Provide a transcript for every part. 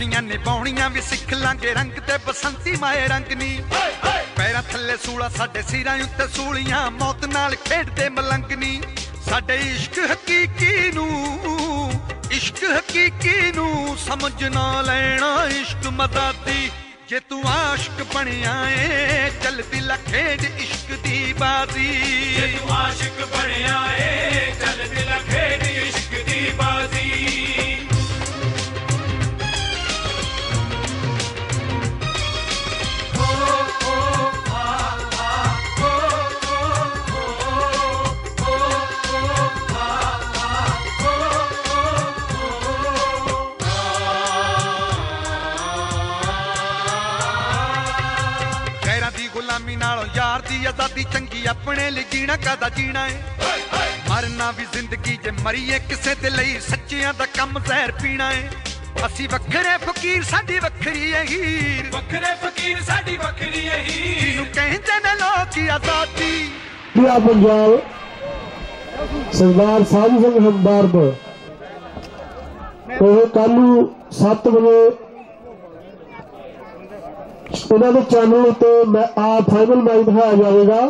ਔਖੀਆਂ ਨਿਭਾਉਣੀਆਂ ਵੀ ਸਿੱਖ ਲਾਂਗੇ ਰੰਗ ਤੇ ਬਸੰਤੀ ਮਾਏ ਰੰਗ ਨੀ। ਪੈਰਾਂ ਥੱਲੇ ਸੂਲਾ, ਸਾਡੇ ਸਿਰਾਂ ਉੱਤੇ ਸੂਲੀਆਂ, ਮੌਤ ਨਾਲ ਖੇਡਦੇ ਮਲੰਗ ਨੀ। ਸਾਡੇ ਇਸ਼ਕ ਹਕੀਕੀ ਨੂੰ, ਇਸ਼ਕ ਹਕੀਕੀ ਨੂੰ ਸਮਝ ਨਾ ਲੈਣਾ ਇਸ਼ਕ ਮਦਾਦੀ। ਜੇ ਤੂੰ ਆਸ਼ਕ ਬਣਿਆ ਏ, ਚੱਲਦੀ ਲਾ ਇਸ਼ਕ ਦੀ ਬਾਜ਼ੀ। ਜੇ ਤੂੰ ਆਸ਼ਿਕ ਬਣਿਆ ਏ ਚੱਲ ਦਿਲ ਇਸ਼ਕ ਦੀ ਬਾਜ਼ੀ। ਆਪਣੇ ਲਈ ਜੀਣਾ ਕਾਦਾ ਜੀਣਾ ਏ? ਮਰਨਾ ਵੀ ਜ਼ਿੰਦਗੀ ਜੇ ਮਰੀਏ ਕਿਸੇ ਦੇ ਲਈ ਸੱਚਿਆਂ ਦਾ ਕੰਮ ਜ਼ਹਿਰ ਪੀਣਾ ਏ। ਅਸੀਂ ਵੱਖਰੇ ਫਕੀਰ ਸਾਡੀ ਵੱਖਰੀ ਏ ਹੀਰ। ਵੱਖਰੇ ਫਕੀਰ ਸਾਡੀ ਵੱਖਰੀ ਇਹੀ ਜਿਹਨੂੰ ਕਹਿੰਦੇ ਨੇ ਲੋਕ ਆਜ਼ਾਦੀ। ਪਿਆ ਪੰਜਾਬ ਸਰਦਾਰ ਸਾਧੂ ਸਿੰਘ ਹਮਦਰਦ ਉਹ ਕੱਲ ਨੂੰ 7 ਵਜੇ ਉਹਨਾਂ ਦੇ ਚੈਨਲ ਉੱਤੇ ਮੈਂ ਆ ਫਾਈਨਲ ਮੈਚ ਦਿਖਾਇਆ ਜਾਵੇਗਾ।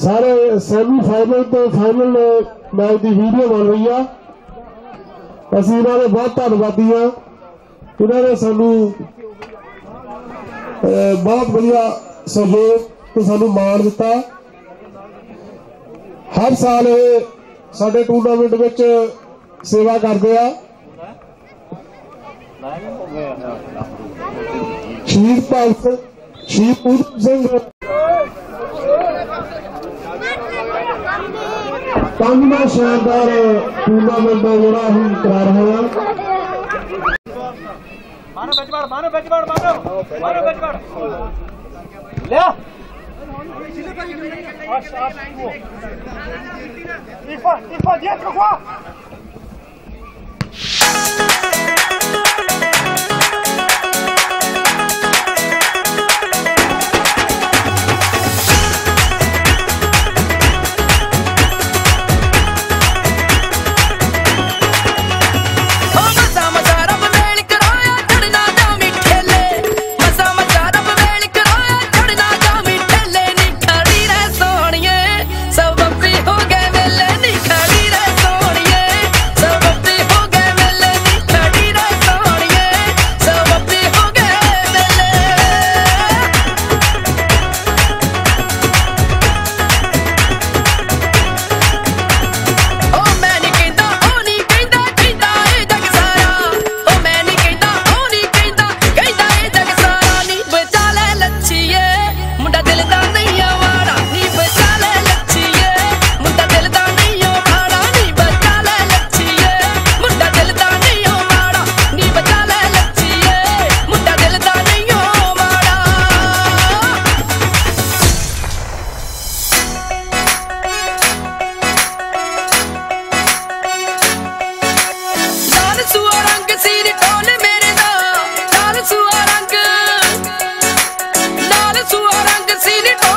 ਸਾਰੇ ਸੈਮੀ ਫਾਈਨਲ ਤੇ ਫਾਈਨਲ ਮੈਚ ਦੀ ਵੀਡੀਓ ਬਣ ਰਹੀ ਆ। ਅਸੀਂ ਇਹਨਾਂ ਦੇ ਬਹੁਤ ਧੰਨਵਾਦੀ ਆ। ਇਹਨਾਂ ਨੇ ਸਾਨੂੰ ਬਹੁਤ ਵਧੀਆ ਸਹਿਯੋਗ ਤੇ ਸਾਨੂੰ ਮਾਣ ਦਿੱਤਾ। ਹਰ ਸਾਲ ਇਹ ਸਾਡੇ ਟੂਰਨਾਮੈਂਟ ਵਿੱਚ ਸੇਵਾ ਕਰਦੇ ਆ। ਸ਼ਹੀਦ ਭਗਤ, ਸ਼ਹੀਦ ਊਧਮ ਸਿੰਘ ਪੰਜ ਸ਼ਾਨਦਾਰ ਟੂਰਨਾਮੈਂਟ ਦਾ ਜਿਹੜਾ ਹੀ ਕਰਾ ਰਹੇ ਹਾਂ ਮਾਨੋ ਬੇਜਵਾਰ ਮਾਨੋ ਬੇਜਵਾਰ ਮਾਨੋ ਮਾਨੋ ਬੇਜਵਾਰ ਲੈ ਇਫਾ ਇਫਾ ਦੀ ਸੂਆ ਰੰਗ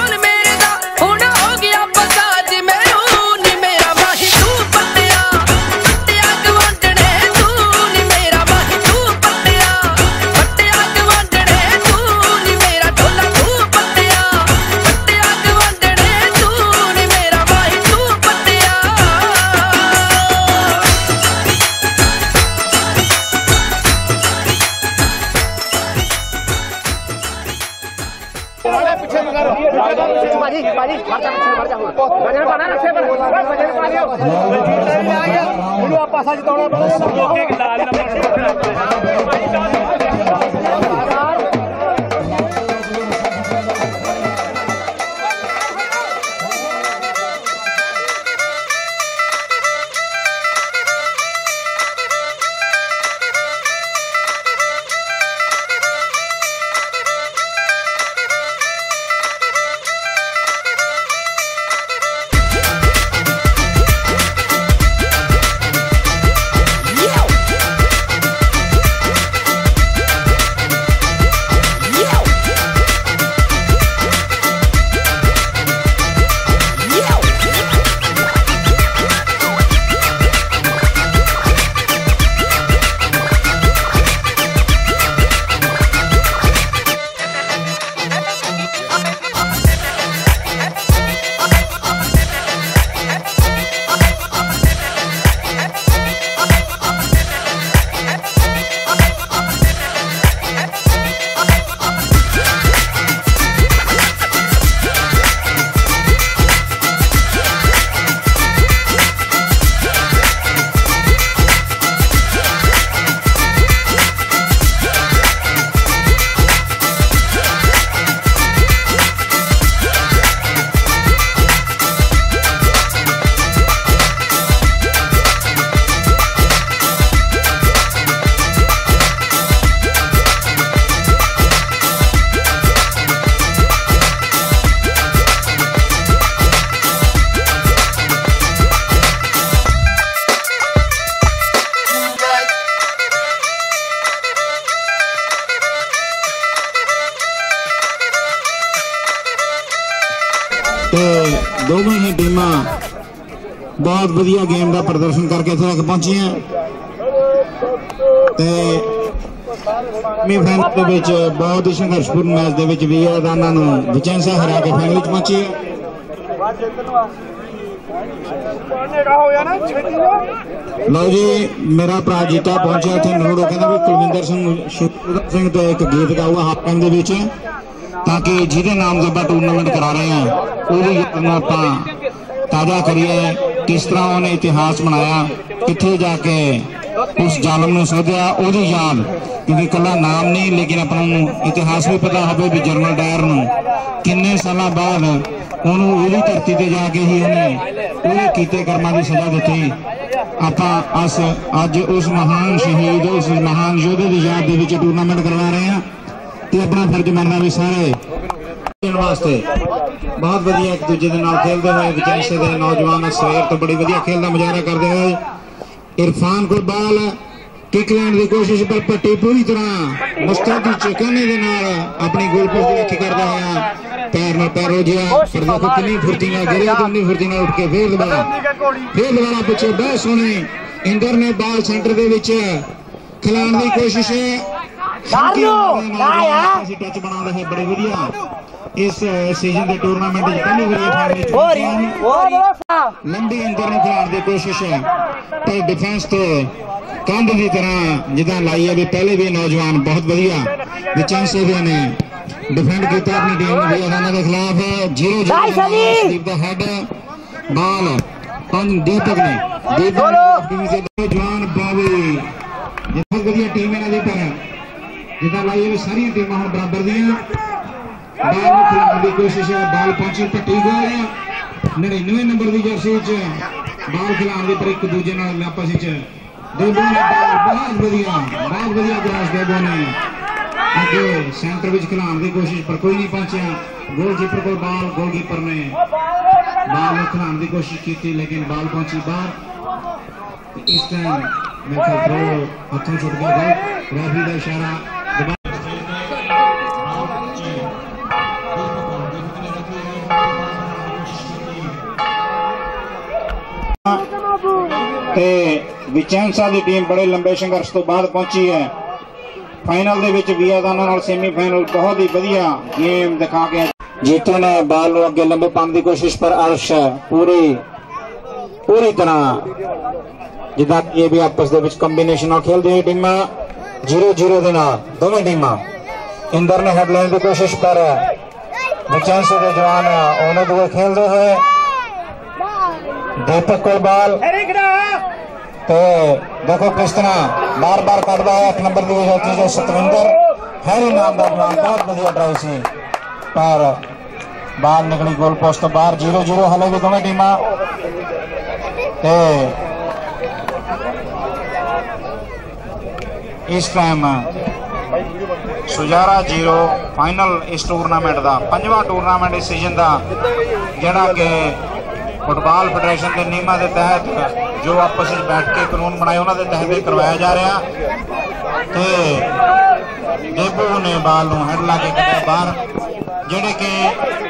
ਦਾ ਪ੍ਰਦਰਸ਼ਨ ਕਰਕੇ ਇੱਥੇ ਤੱਕ ਪਹੁੰਚੀਆਂ ਤੇ ਮੀ ਫਾਈਨਲ ਦੇ ਵਿੱਚ ਬਹੁਤ ਹੀ ਸੰਘਰਸ਼ਪੂਰਨ ਮੈਚ ਦੇ ਵਿੱਚ ਵੀ ਹੈ ਦਾਨਾ ਨੂੰ ਵਿਚੈਂਸਾ ਹਰਾ ਕੇ ਫਾਈਨਲ ਵਿੱਚ ਪਹੁੰਚੀ ਹੈ। ਲਓ ਜੀ, ਮੇਰਾ ਭਰਾ ਜੀਤਾ ਪਹੁੰਚਿਆ ਇੱਥੇ ਨਰੋੜੋ, ਕਹਿੰਦਾ ਵੀ ਕੁਲਵਿੰਦਰ ਸਿੰਘ ਸ਼ੁਕਰ ਸਿੰਘ ਤੋਂ ਇੱਕ ਗੀਤ ਗਾਊਗਾ ਹਾਫ ਦੇ ਵਿੱਚ, ਤਾਂ ਕਿ ਜਿਹਦੇ ਨਾਮ ਦੇ ਆਪਾਂ ਟੂਰਨਾਮੈਂਟ ਕਰਾ ਰਹੇ ਹਾਂ, ਉਹਦੀ ਯਾਦ ਨੂੰ ਆਪਾਂ ਤਾਜ਼ਾ ਕਰੀਏ। ਕਿਸ ਤਰ੍ਹਾਂ ਉਹਨੇ ਇਤਿਹਾਸ ਬਣਾਇਆ, ਕਿੱਥੇ ਜਾ ਕੇ ਉਸ ਜ਼ਾਲਮ ਨੂੰ ਸੋਧਿਆ, ਉਹਦੀ ਯਾਦ, ਕਿਉਂਕਿ ਇਕੱਲਾ ਨਾਮ ਨਹੀਂ, ਲੇਕਿਨ ਆਪਾਂ ਨੂੰ ਇਤਿਹਾਸ ਵੀ ਪਤਾ ਹੋਵੇ ਵੀ ਜਨਰਲ ਡਾਇਰ ਨੂੰ ਕਿੰਨੇ ਸਾਲਾਂ ਬਾਅਦ ਉਹਨੂੰ ਉਹਦੀ ਧਰਤੀ ਤੇ ਜਾ ਕੇ ਹੀ ਉਹਨੇ ਉਹਦੇ ਕੀਤੇ ਕਰਮਾਂ ਦੀ ਸਜ਼ਾ ਦਿੱਤੀ। ਆਪਾਂ ਅਸ, ਅੱਜ ਉਸ ਮਹਾਨ ਸ਼ਹੀਦ, ਉਸ ਮਹਾਨ ਯੋਧੇ ਦੀ ਯਾਦ ਦੇ ਵਿੱਚ ਟੂਰਨਾਮੈਂਟ ਕਰਵਾ ਰਹੇ ਹਾਂ ਤੇ ਆਪਣਾ ਫਰਜ਼ ਮੰਨਦਾ ਵੀ ਸਾਰੇ ਦੇਣ ਵਾਸਤੇ। ਬਹੁਤ ਵਧੀਆ ਇੱਕ ਦੂਜੇ ਦੇ ਨਾਲ ਖੇਡਦੇ ਹੋਏ ਵਿਚਾਰਸੇ ਦੇ ਨੌਜਵਾਨ ਸਵੇਰ ਤੋਂ ਬੜੀ ਵਧੀਆ ਖੇਲ ਦਾ ਮੁਜ਼ਾਹਰਾ ਕਰਦੇ ਹੋਏ। ਇਰਫਾਨ ਕੋਲ ਬਾਲ ਕਿਕ ਲੈਣ ਦੀ ਕੋਸ਼ਿਸ਼ ਪਰ ਪੱਟੀ ਪੂਰੀ ਤਰ੍ਹਾਂ ਮੁਸਤਾਦੀ ਚੁਕਾਨੇ ਦੇ ਨਾਲ ਆਪਣੀ ਗੋਲ ਪੋਸਟ ਦੀ ਰੱਖੀ ਕਰਦਾ ਹੋਇਆ ਪੈਰ ਨਾਲ ਪੈਰ ਰੋਜਿਆ ਪਰ ਦੇਖੋ ਕਿੰਨੀ ਫੁਰਤੀ ਨਾਲ ਗਿਰਿਆ ਤੇ ਉਨੀ ਫੁਰਤੀ ਨਾਲ ਉੱਠ ਕੇ ਫੇਰ ਦੁਬਾਰਾ। ਫੇਰ ਦੁਬਾਰਾ ਪਿੱਛੇ ਬਹੁਤ ਸੋਹਣੇ ਇੰਦਰ ਨੇ ਬਾਲ ਸੈਂਟਰ ਦੇ ਵਿੱਚ ਖਿਲਾਉਣ ਦੀ ਕੋਸ਼ਿਸ਼ ਅਸੀਂ ਟੱਚ ਬਣਾ ਰਹੇ ਬੜੇ ਵਧੀਆ। ਇਸ ਸੀਜ਼ਨ ਦੇ ਟੂਰਨਾਮੈਂਟ ਵਿੱਚ ਪਹਿਲੀ ਵਾਰੀ ਫਾਈਨਲ ਵਿੱਚ। ਲੰਬੀ ਅੰਦਰ ਨੂੰ ਖਿਲਾਉਣ ਦੀ ਕੋਸ਼ਿਸ਼ ਹੈ। ਪਰ ਡਿਫੈਂਸ ਤੇ ਕੰਧ ਦੀ ਤਰ੍ਹਾਂ ਜਿੱਦਾਂ ਲਾਈ ਹੈ ਵੀ ਪਹਿਲੇ ਵੀ ਨੌਜਵਾਨ ਬਹੁਤ ਵਧੀਆ ਵਿਚਾਂਸੇ ਦੇ ਨੇ। ਡਿਫੈਂਡ ਕੀਤਾ ਆਪਣੀ ਟੀਮ ਨੂੰ ਵੀ ਉਹਨਾਂ ਦੇ ਖਿਲਾਫ 0-0 ਦੀਪ ਦਾ ਹੈਡ ਬਾਲ ਪੰਜ ਦੀਪਕ ਨੇ। ਦੀਪਕ ਦੇ ਨੌਜਵਾਨ ਬਾਵੀ ਬਹੁਤ ਵਧੀਆ ਟੀਮ ਇਹਨਾਂ ਦੀ ਪਰ ਜਿੱਦਾਂ ਲਾਈ ਹੈ ਸਾਰੀਆਂ ਟੀਮਾਂ ਹੁਣ ਬਰਾਬਰ ਦੀਆਂ। ਬਾਲ ਨੂੰ ਖਿਲਾਉਣ ਦੀ ਕੋਸ਼ਿਸ਼ ਹੈ, ਬਾਲ ਪਹੁੰਚੀ, ਪੱਟੀ ਗੋਲ 99 ਨੰਬਰ ਦੀ ਜਰਸੀ ਚ ਬਾਲ ਖਿਲਾਉਣ ਦੀ ਪਰ ਇੱਕ ਦੂਜੇ ਨਾਲ ਆਪਸ ਵਿੱਚ ਦੇਬੋ ਬਾਲ ਬਹੁਤ ਵਧੀਆ ਬਹੁਤ ਵਧੀਆ ਕ੍ਰਾਸ ਦੇਬੋ ਨੇ। ਅੱਗੇ ਸੈਂਟਰ ਵਿੱਚ ਖਿਲਾਉਣ ਦੀ ਕੋਸ਼ਿਸ਼ ਪਰ ਕੋਈ ਨਹੀਂ ਪਹੁੰਚਿਆ। ਗੋਲਕੀਪਰ ਕੋਲ ਬਾਲ ਗੋਲਕੀਪਰ ਨੇ ਬਾਲ ਨੂੰ ਖਿਲਾਉਣ ਦੀ ਕੋਸ਼ਿਸ਼ ਕੀਤੀ, ਲੇਕਿਨ ਬਾਲ ਪਹੁੰਚੀ ਬਾਹਰ। ਤੇ ਇਸ ਟਾਈਮ ਮੇਰੇ ਖਿਆਲ ਹੱਥੋਂ ਛੁੱਟ ਗਿਆ। ਗੋਲ ਦਾ ਇਸ਼ਾਰਾ ਤੇ ਵਿਚੈਂਸਾ ਦੀ ਟੀਮ ਬੜੇ ਲੰਬੇ ਸੰਘਰਸ਼ ਤੋਂ ਬਾਅਦ ਪਹੁੰਚੀ ਹੈ। ਫਾਈਨਲ ਦੇ ਵਿੱਚ ਵੀਆਦਾਨਾ ਨਾਲ ਸੈਮੀਫਾਈਨਲ ਬਹੁਤ ਹੀ ਵਧੀਆ ਗੇਮ ਦਿਖਾ ਕੇ ਜੀਤੂ ਨੇ ਬਾਲ ਨੂੰ ਅੱਗੇ ਲੰਬੇ ਪਾਉਣ ਦੀ ਕੋਸ਼ਿਸ਼ ਪਰ ਅਰਸ਼ ਪੂਰੀ ਪੂਰੀ ਤਰ੍ਹਾਂ ਜਿੱਦਾਂ ਇਹ ਵੀ ਆਪਸ ਦੇ ਵਿੱਚ ਕੰਬੀਨੇਸ਼ਨ ਨਾਲ ਖੇਲਦੇ ਹੋਏ ਟੀਮਾਂ 0-0 ਦੇ ਨਾਲ ਦੋਵੇਂ ਟੀਮਾਂ। ਇੰਦਰ ਨੇ ਹੈਡ ਲੈਣ ਦੀ ਕੋਸ਼ਿਸ਼ ਕਰ ਵਿਚੈਂਸਾ ਦੇ ਜਵਾਨ, ਉਹਨਾਂ ਦੂਏ ਖੇਲਦੇ ਹੋਏ ਦੀਪਕ ਕੋਲ ਬਾਲ। ਤੇ ਦੇਖੋ ਕਿਸ ਤਰ੍ਹਾਂ ਬਾਰ-ਬਾਰ ਕੱਢਦਾ ਹੈ 8 ਨੰਬਰ ਦੀ ਵਿਕਟ ਜੋ ਸਤਵਿੰਦਰ। ਹੈਰੀ ਨਾਮ ਦਾ ਜਵਾਨ ਬਹੁਤ ਵਧੀਆ ਡਰਾਈ ਸੀ। ਪਰ ਬਾਲ ਨਿਕਲੀ ਗੋਲ ਪੋਸਟ ਤੋਂ ਬਾਹਰ 0-0 ਹਲੇ ਵੀ ਦੋਵੇਂ ਟੀਮਾਂ। ਤੇ ਇਸ ਟਾਈਮ ਸੁਜਾਰਾ 0 ਫਾਈਨਲ ਇਸ ਟੂਰਨਾਮੈਂਟ ਦਾ ਪੰਜਵਾਂ ਟੂਰਨਾਮੈਂਟ ਇਸ ਸੀਜ਼ਨ ਦਾ ਜਿਹੜਾ ਕਿ ਫੁੱਟਬਾਲ ਫੈਡਰੇਸ਼ਨ ਦੇ ਨਿਯਮਾਂ ਦੇ ਤਹਿਤ ਜੋ ਆਪਸ ਵਿੱਚ ਬੈਠ ਕੇ ਕਾਨੂੰਨ ਬਣਾਏ, ਉਹਨਾਂ ਦੇ ਤਹਿਤ ਇਹ ਕਰਵਾਇਆ ਜਾ ਰਿਹਾ। ਤੇ ਦੇਬੂ ਨੇ ਬਾਲ ਨੂੰ ਹੈਡ ਲਾ ਕੇ ਕੱਢਿਆ ਬਾਹਰ। ਜਿਹੜੇ ਕਿ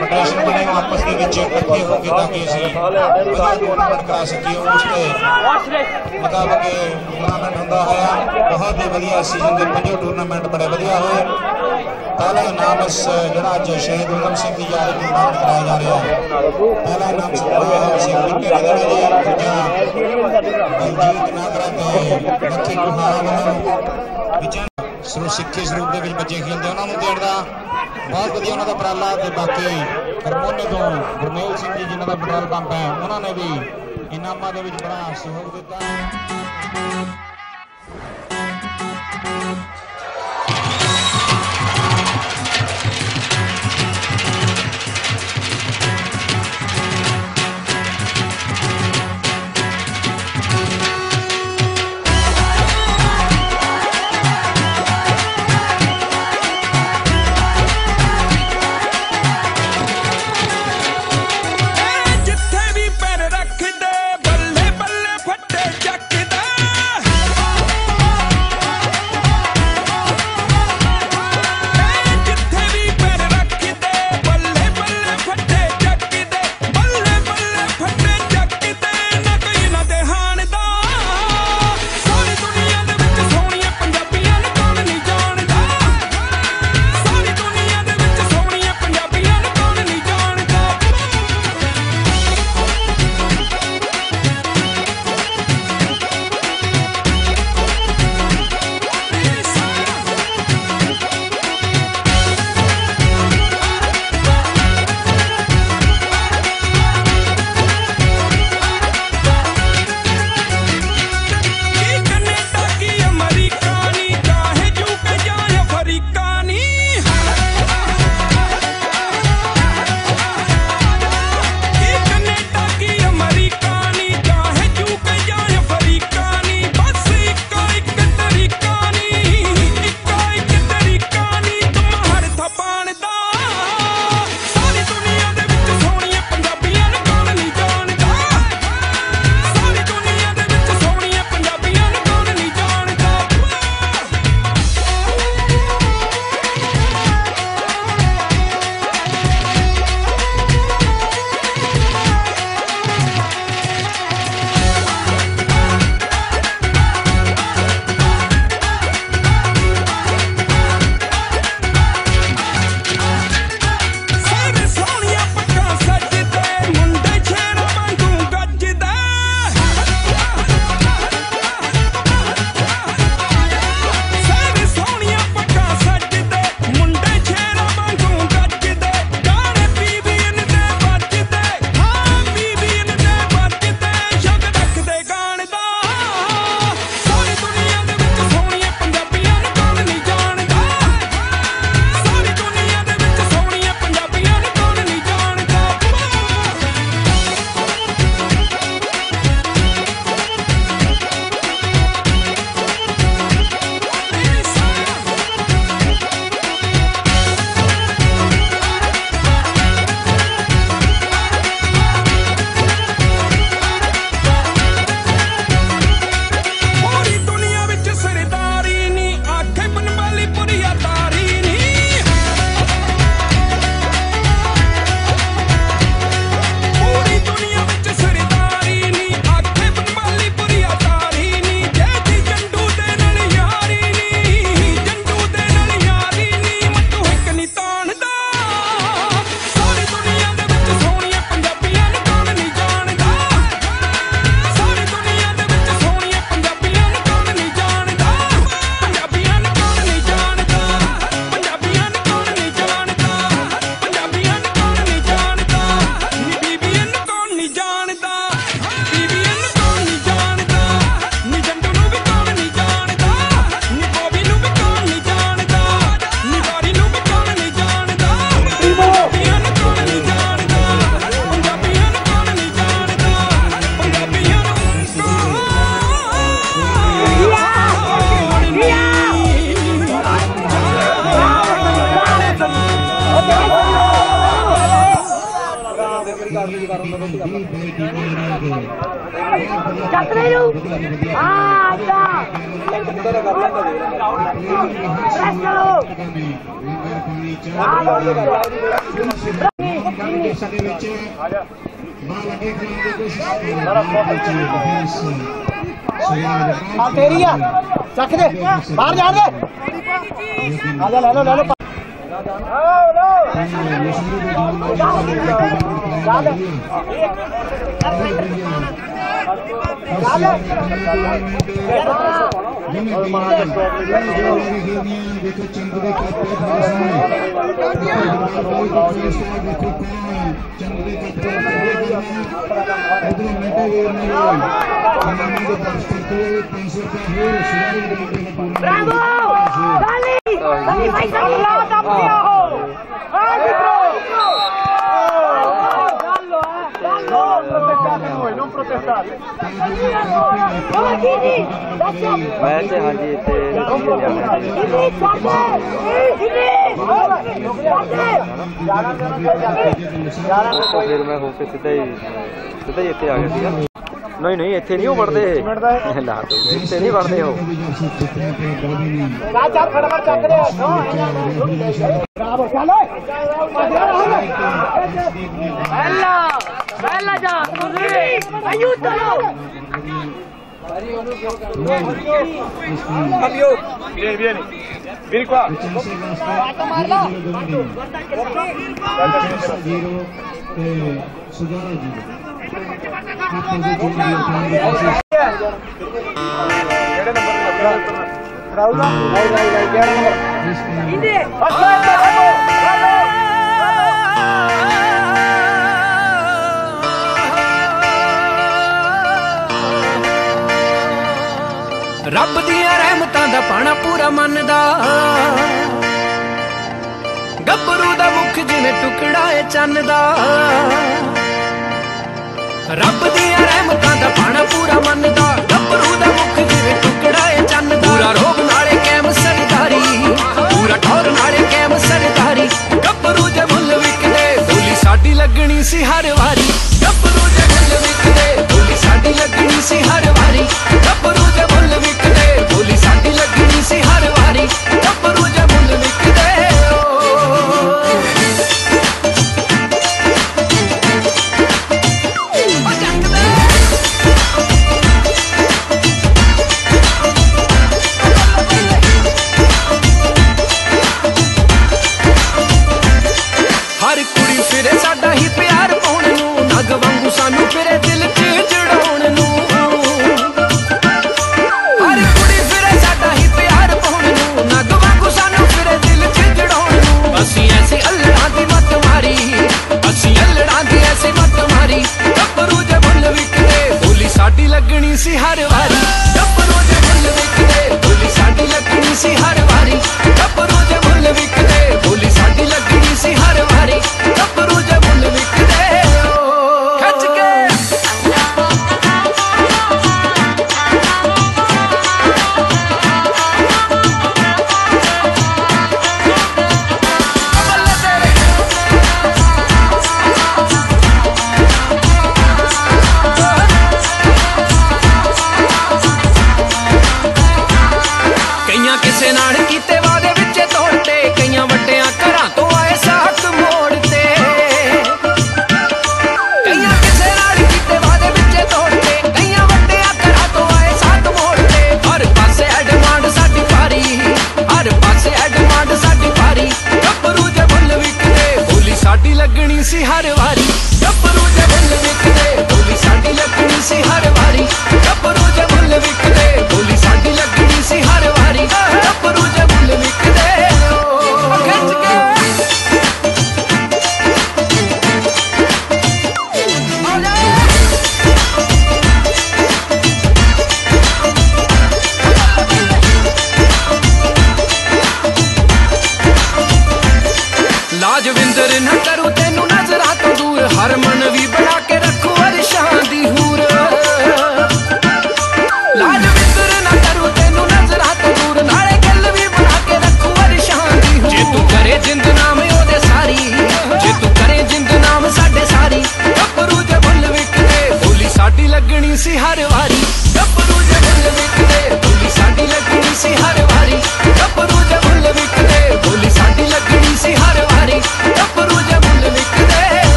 ਫੈਡਰੇਸ਼ਨ ਬਣੇ ਉਹ ਆਪਸ ਦੇ ਵਿੱਚ ਇਕੱਠੇ ਹੋ ਕੇ ਤਾਂ ਕਿ ਅਸੀਂ ਵਧੀਆ ਟੂਰਨਾਮੈਂਟ ਕਰਾ ਸਕੀਏ ਉਸ ਤੇ ਮੁਤਾਬਕ ਇਹ ਟੂਰਨਾਮੈਂਟ ਹੁੰਦਾ ਹੋਇਆ ਬਹੁਤ ਹੀ ਵਧੀਆ ਸੀਜ਼ਨ ਦੇ ਪੰਜੋ ਟੂਰਨਾਮੈਂਟ ਬੜੇ ਵਧੀਆ ਹੋਏ ਪਹਿਲਾ ਇਨਾਮ ਇਸ ਜਿਹੜਾ ਅੱਜ ਸ਼ਹੀਦ ਉਦਮ ਸਿੰਘ ਦੀ ਯਾਦ ਵਿੱਚ ਟੂਰਨਾਮੈਂਟ ਕਰਾਇਆ ਜਾ ਰਿਹਾ ਹੈ। ਪਹਿਲਾ ਇਨਾਮ ਸਰਦਾਰ ਸਿੰਘ ਮਿੱਟੇ ਦਾ ਜਿਹੜਾ ਜੀ। ਦੂਜਾ ਬਲਜੀਤ ਨਾਗਰਾ ਤੇ ਲੱਖੀ ਕੁਹਾਰਾ ਵੱਲੋਂ ਵਿਚਾਰ ਸਰੋ ਸਿੱਖੀ ਸਰੂਪ ਦੇ ਵਿੱਚ ਬੱਚੇ ਖੇਡਦੇ ਉਹਨਾਂ ਨੂੰ ਦੇਣ ਦਾ ਬਹੁਤ ਵਧੀਆ ਉਹਨਾਂ ਦਾ ਉਪਰਾਲਾ ਤੇ ਬਾਕੀ ਹਰਮੋਨੇ ਤੋਂ ਗੁਰਮੇਲ ਸਿੰਘ ਜੀ ਜਿਨ੍ਹਾਂ ਦਾ ਪੈਟਰੋਲ ਪੰਪ ਹੈ, ਉਹਨਾਂ ਨੇ ਵੀ ਇਨਾਮਾਂ ਦੇ ਵਿੱਚ ਬੜਾ ਸਹਿਯੋਗ ਦਿੱਤਾ। ਚੱਕ ਲੈ ਨੂੰ ਆ ਜਾ। ਪ੍ਰੈਸ ਕਰੋ ਆ ਲੋ ਆ ਤੇਰੀ ਆ ਚੱਕ ਦੇ। ਬਾਹਰ ਜਾਣ ਦੇ। ਆ ਲੈ ਲੈ ਲੋ ਲੈ ਲੋ ਦੇਖੋ ਚੰਦ ਦੇ ਕੱਪੜੇ ਖਾਸ ਨੇ ਦੇਖੋ ਚੰਦ ਦੇ ਕੱਪੜੇ ਇਧਰ ਮਿੰਟੇ ਗਏ ਨੇ ਨਾਮਾਂ ਦੇ ਦਰਜ ਕਰਤੇ 500 ਰੁਪਏ ਹੋਰ ਜੀ ਜੀ ਦੱਸੋ ਵੈਸੇ ਹਾਂਜੀ ਇੱਥੇ ਫਿਰ ਮੈਂ ਹੋ ਕੇ ਸਿੱਧਾ ਹੀ ਸਿੱਧਾ ਹੀ ਇੱਥੇ ਆ ਗਿਆ ਸੀਗਾ ਨਹੀਂ ਨਹੀਂ ਇੱਥੇ ਨਹੀਂ ਉਹ ਪੜਦੇ ਲਾ ਦੋ ਇੱਥੇ ਨਹੀਂ ਪੜਦੇ ਉਹ। ਚੱਲ ਚੱਲ ਫਟਾਫਟ ਚੱਕ ਦੇ ਬਰਾਬਰ। ਚੱਲ ਪਹਿਲਾ ਪਹਿਲਾ ਜਾ ਤੁਸੀਂ। ਅਯੂ ਚਲੋ। ਜੀਰੋ ਤੇ ਸੁਜਾਰਾ ਜੀਰੋ ਆਪਾਂ ਦੇ ਜੋ ਵੀ ਆਪਣਾ ਦੇ ਪਾਸੇ ਇੰਦੇ ਰੱਬ ਦੀਆਂ ਰਹਿਮਤਾਂ ਦਾ ਪਾਣਾ ਪੂਰਾ ਮੰਨਦਾ। ਗੱਭਰੂ ਦਾ ਮੁਖ ਜਿਵੇਂ ਟੁਕੜਾ ਏ ਚੰਨ ਦਾ ਰੱਬ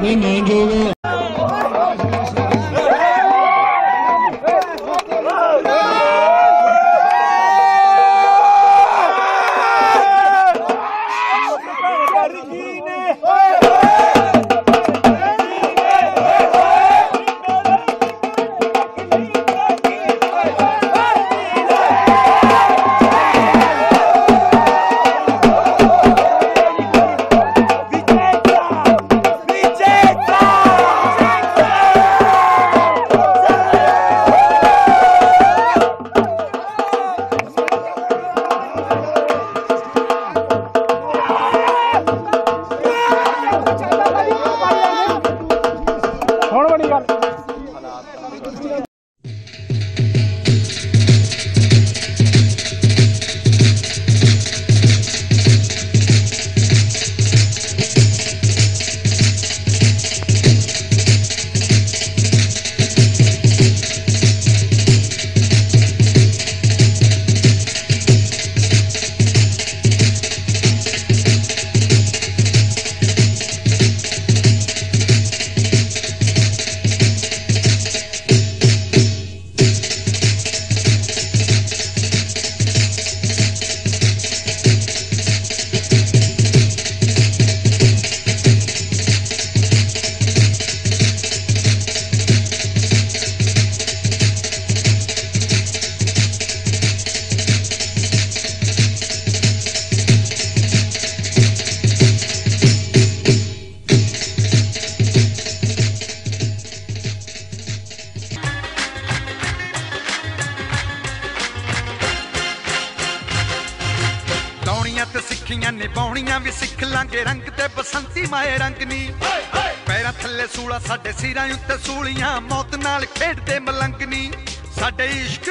Then Angela ਸਾਡੇ ਸਿਰਾਂ ਉੱਤੇ ਸੂਲੀਆਂ ਮੌਤ ਨਾਲ ਖੇਡਦੇ ਮਲੰਗਨੀ ਸਾਡੇ ਇਸ਼ਕ